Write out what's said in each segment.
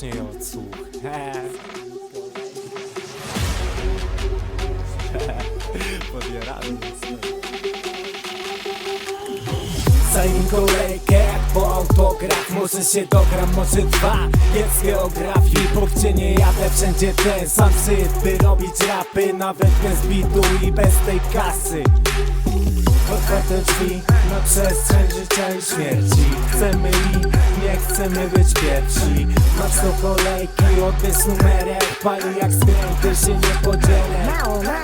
Zacznij odsłuch. Podjarany Zanim kolejkę jak po autograf Może się dogram, może dwa. Jest geografii, bo nie jadę Wszędzie ten sam syf, by robić rapy Nawet bez bitu i bez tej kasy. Otwarte drzwi na przestrzeń życia i śmierci. Chcemy i nie chcemy być pierwsi. Masz kolejki, odbierz numerek Pali jak skręty, się nie podzielę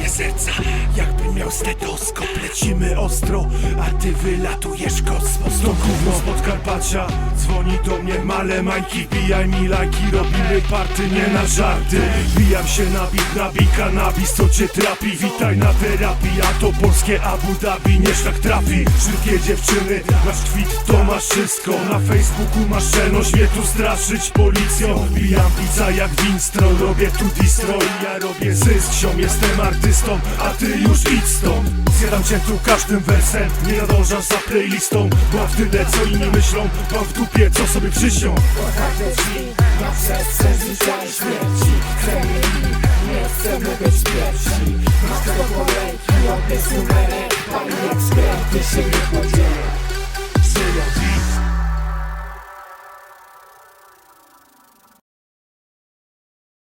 rytmie serca, jakbym miał stetoskop Lecimy ostro, a ty wylatujesz kosmos. To gówno z Podkarpacia, dzwoni do mnie male majki Bijaj mi lajki, robimy party, nie na żarty. Bijam się na bit, nabij kanabis, co cię trapi? Witaj na terapii, a to polskie Abu Dhabi Nie szlak trafi, wszystkie dziewczyny Masz kwit, to masz wszystko. Na Facebooku masz czelność mnie tu straszyć policją. Bijam pizza jak Winstro, robię tu distro I ja robię zysk, ziom, jestem artystą A ty już idź stąd. Zjadam cię tu każdym wersem Nie nadążasz za playlistą. Bo w tyle co inni myślą Mam w dupie co sobie przyśnią Otwarte drzwi na przestrzeń życia i śmierci Chcemy nie chcemy być pierwsi Masz do kolejki, odbierz numerek Pali jak skręty, się nie podzielę